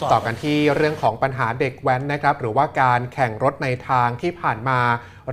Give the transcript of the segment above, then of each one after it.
ต่อกันที่เรื่องของปัญหาเด็กแว้นนะครับหรือว่าการแข่งรถในทางที่ผ่านมา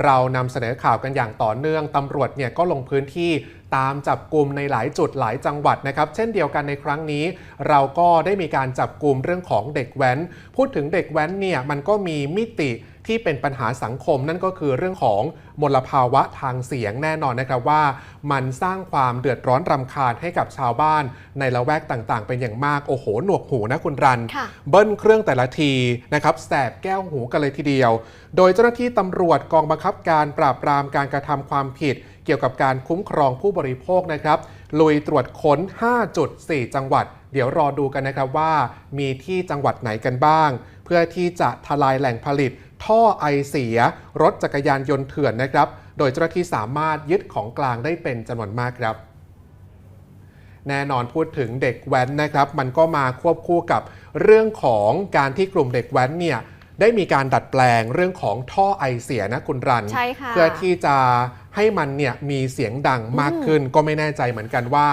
เรานำเสนอข่าวกันอย่างต่อเนื่องตำรวจเนี่ยก็ลงพื้นที่ ตามจับกลุ่มในหลายจุดหลายจังหวัดนะครับ เช่นเดียวกันในครั้งนี้ เราก็ได้มีการจับกลุ่มเรื่องของเด็กแว้น พูดถึงเด็กแว้นเนี่ยมันก็มีมิติที่เป็นปัญหาสังคมนั่นก็คือเรื่องของมลภาวะทางเสียงแน่นอนนะครับว่า มันสร้างความเดือดร้อนรำคาญให้กับชาวบ้าน ในละแวกต่างๆ เป็นอย่างมากโอ้โหหนวกหูนะคุณรันค่ะเบิ้ลเครื่องแต่ละทีนะครับแสบแก้วหูกันเลยทีเดียว โดยเจ้าหน้าที่ตำรวจกองบังคับการปราบปรามการกระทำความผิด เกี่ยวกับการคุ้มครองผู้บริโภคนะครับ ลุยตรวจค้น 5.4 จังหวัด เดี๋ยวรอดูกันนะครับว่ามีที่จังหวัดไหนกันบ้าง เพื่อที่จะทลายแหล่งผลิต ท่อไอเสีย รถจักรยานยนต์เถื่อนนะครับ โดยเจ้าหน้าที่สามารถยึดของกลางได้เป็นจำนวนมากครับแน่นอนพูดถึงเด็กแว้นนะครับ มันก็มาควบคู่กับเรื่องของการที่กลุ่มเด็กแว้นเนี่ยได้มีการดัดแปลงเรื่องของท่อไอเสียนะคุณรันใช่ค่ะเพื่อที่จะ ให้มันเนี่ยมีเสียงดังมากขึ้นก็ไม่แน่ใจเหมือนกันว่า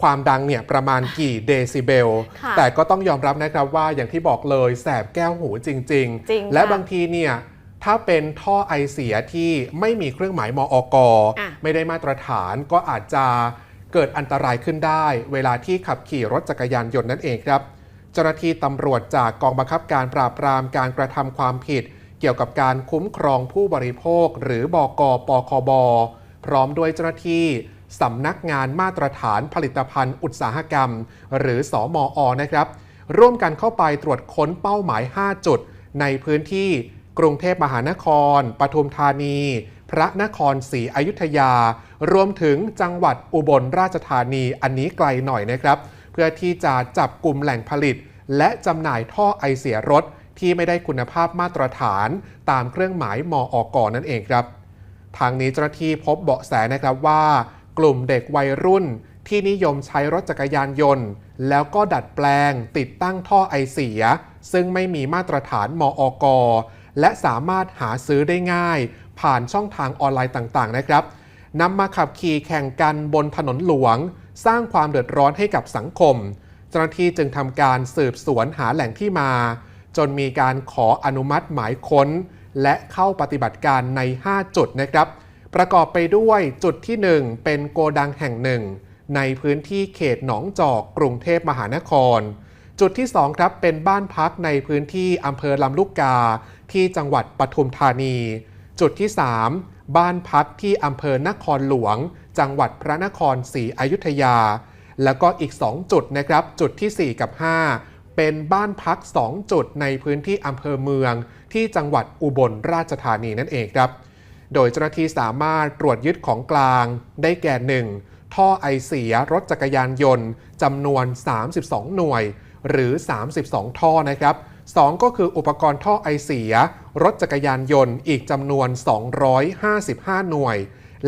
ความดังเนี่ยประมาณกี่เดซิเบล ค่ะแต่ก็ต้องยอมรับนะครับว่าอย่างที่บอกเลยแสบแก้วหูจริง จริงๆ และค่ะบางทีเนี่ยถ้าเป็นท่อไอเสียที่ไม่มีเครื่องหมายมอกอะ ไม่ได้มาตรฐานก็อาจจะเกิดอันตรายขึ้นได้ เวลาที่ขับขี่รถจักรยานยนต์นั่นเองครับ เจ้าหน้าที่ตำรวจจากกองบังคับการปราบปรามการกระทำความผิด เกี่ยวกับการคุ้มครองผู้บริโภค หรือบกปคบ พร้อมด้วยเจ้าหน้าที่สำนักงานมาตรฐานผลิตภัณฑ์ อุตสาหกรรม หรือสอมอนะครับ ร่วมกันเข้าไปตรวจค้นเป้าหมาย 5 จุด ในพื้นที่กรุงเทพมหานคร ปทุมธานี พระนครศรีอยุธยา รวมถึงจังหวัดอุบลราชธานี อันนี้ไกลหน่อยนะครับ เพื่อที่จะจับกลุ่มแหล่งผลิต และจำหน่ายท่อไอเสียรถ ที่ไม่ได้คุณภาพมาตรฐานตามเครื่องหมายมออกนั่นเองครับ ทางนี้เจ้าหน้าที่พบเบาะแสนะครับว่า กลุ่มเด็กวัยรุ่นที่นิยมใช้รถจักรยานยนต์ แล้วก็ดัดแปลงติดตั้งท่อไอเสีย ซึ่งไม่มีมาตรฐานมออกและสามารถหาซื้อได้ง่าย ผ่านช่องทางออนไลน์ต่างๆนะครับนำมาขับขี่แข่งกันบนถนนหลวง สร้างความเดือดร้อนให้กับสังคม เจ้าหน้าที่จึงทำการสืบสวนหาแหล่งที่มา จนมีการขออนุมัติหมายค้น และเข้าปฏิบัติการใน 5 จุดนะครับ ประกอบไปด้วยจุดที่ 1 เป็นโกดังแห่งหนึ่ง ในพื้นที่เขตหนองจอกกรุงเทพมหานคร จุดที่ 2 ครับเป็นบ้านพักในพื้นที่อำเภอลำลูกกา ที่จังหวัดปทุมธานี จุดที่ 3 บ้านพักที่อำเภอนครหลวง จังหวัดพระนครศรีอยุธยา แล้วก็อีก 2 จุดนะครับ จุดทีสี่4 กับ 5 เป็นบ้านพัก 2 จุดในพื้นที่อำเภอเมือง ที่จังหวัดอุบลราชธานีนั่นเองครับ โดยเจ้าหน้าที่สามารถตรวจยึดของกลาง ได้แก่ 1. ท่อไอเสียรถจักรยานยนต์จำนวน 32 หน่วย หรือ 32 ท่อนะครับ 2 ก็คืออุปกรณ์ท่อไอเสีย รถจักรยานยนต์อีกจำนวน 255 หน่วย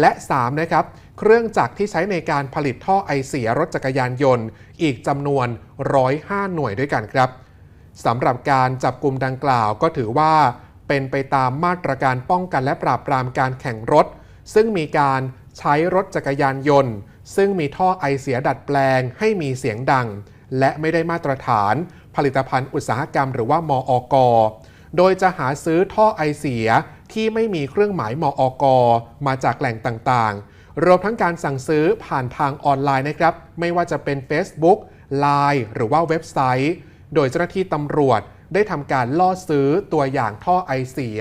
และ 3 นะครับ เครื่องจักรที่ใช้ในการผลิตท่อไอเสียรถจักรยานยนต์ อีกจำนวน 105 หน่วยด้วยกันครับสำหรับการจับกลุ่มดังกล่าวก็ถือว่า เป็นไปตามมาตรการป้องกันและปราบปรามการแข่งรถ ซึ่งมีการใช้รถจักรยานยนต์ ซึ่งมีท่อไอเสียดัดแปลงให้มีเสียงดัง และไม่ได้มาตรฐาน ผลิตภัณฑ์อุตสาหกรรมหรือว่ามออกโดยจะหาซื้อท่อไอเสีย ที่ไม่มีเครื่องหมายมออกมาจากแหล่งต่างๆ รวมทั้งการสั่งซื้อผ่านทางออนไลน์นะครับ ไม่ว่าจะเป็น Facebook Line หรือว่าเว็บไซต์ โดยเจ้าหน้าที่ตำรวจได้ทำการล่อซื้อตัวอย่างท่อไอเสีย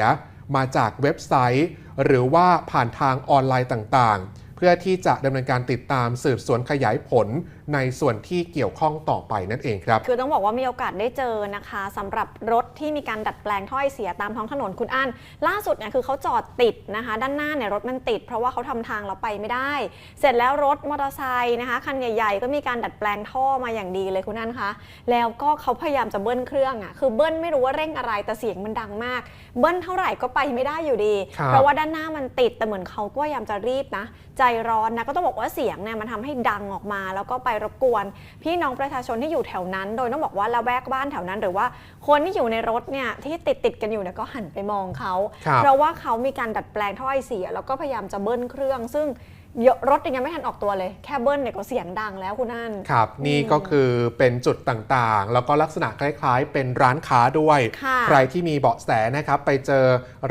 มาจากเว็บไซต์ หรือว่าผ่านทางออนไลน์ต่างๆ พื่อที่จะดำเนินการติดตามสืบสวนขยายผลในส่วนที่เกี่ยวข้องต่อไปนั่นเองครับ คือต้องบอกว่ามีโอกาสได้เจอนะคะสำหรับรถที่มีการดัดแปลงถ้อยเสียตามท้องถนนคุณอั้นล่าสุดเนี่ยคือเขาจอดติดนะคะ ด้านหน้าเนี่ยรถมันติด เพราะว่าเขาทำทางเราไปไม่ได้ เสร็จแล้วรถมอเตอร์ไซค์นะคะคันใหญ่ ๆ ก็มีการดัดแปลงท่อมาอย่างดีเลยคุณอั้นคะแล้วก็เขาพยายามจะเบิ้ลเครื่องอะคือเบิ้ลไม่รู้ว่าเร่งอะไรแต่เสียงมันดังมาก เบิ้ลเท่าไหร่ก็ไปไม่ได้อยู่ดีครับเพราะว่าด้านหน้ามันติดแต่เหมือนเขาก็พยายามจะรีบนะ ใจร้อนนะก็ต้องบอกว่าเสียงเนี่ยมันทำให้ดังออกมา แล้วก็ไปรบกวน พี่น้องประชาชนที่อยู่แถวนั้น โดยต้องบอกว่าละแวกบ้านแถวนั้น หรือว่าคนที่อยู่ในรถเนี่ยที่ติดติดๆกันอยู่เนี่ยก็หันไปมองเขาครับเพราะว่าเขามีการดัดแปลงท่อไอเสีย แล้วก็พยายามจะเบิ้ลเครื่อง ซึ่ง เยอะรถยังไม่ทันออกตัวเลย แค่เบิ้ลเนี่ยก็เสียงดังแล้วคุณอันครับ นี่ก็คือเป็นจุดต่างๆ แล้วก็ลักษณะคล้ายๆ เป็นร้านค้าด้วยค่ะใครที่มีเบาะแสนะครับ ไปเจอ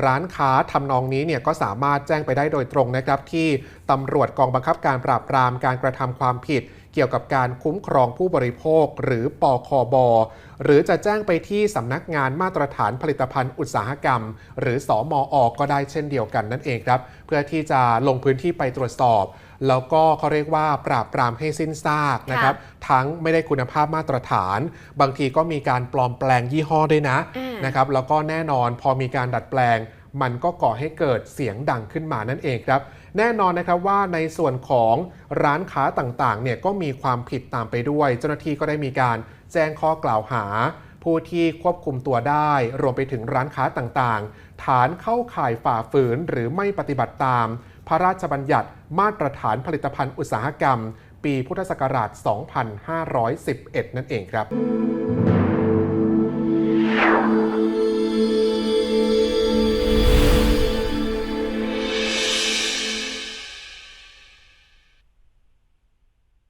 ร้านค้าทำนองนี้เนี่ยก็สามารถแจ้งไปได้โดยตรงนะครับ ที่ตำรวจกองบังคับการปราบปรามการกระทำความผิด เกี่ยวกับการคุ้มครองผู้บริโภคหรือปคบหรือจะแจ้งไปที่สำนักงานมาตรฐานผลิตภัณฑ์อุตสาหกรรม หรือสอมอก็ได้เช่นเดียวกันนั่นเองครับ เพื่อที่จะลงพื้นที่ไปตรวจสอบ แล้วก็เขาเรียกว่าปราบปรามให้สิ้นซากนะครับ ทั้งไม่ได้คุณภาพมาตรฐาน บางทีก็มีการปลอมแปลงยี่ห้อด้วยนะอ่านนะครับแล้วก็แน่นอนพอมีการดัดแปลง มันก็ก่อให้เกิดเสียงดังขึ้นมานั่นเองครับ แน่นอนนะครับว่าในส่วนของร้านค้าต่างๆเนี่ยก็มีความผิดตามไปด้วย เจ้าหน้าที่ก็ได้มีการแจ้งข้อกล่าวหา ผู้ที่ควบคุมตัวได้ รวมไปถึงร้านค้าต่างๆ ฐานเข้าข่ายฝ่าฝืนหรือไม่ปฏิบัติตาม พระราชบัญญัติมาตรฐานผลิตภัณฑ์อุตสาหกรรม ปีพุทธศักราช 2511 นั่นเองครับ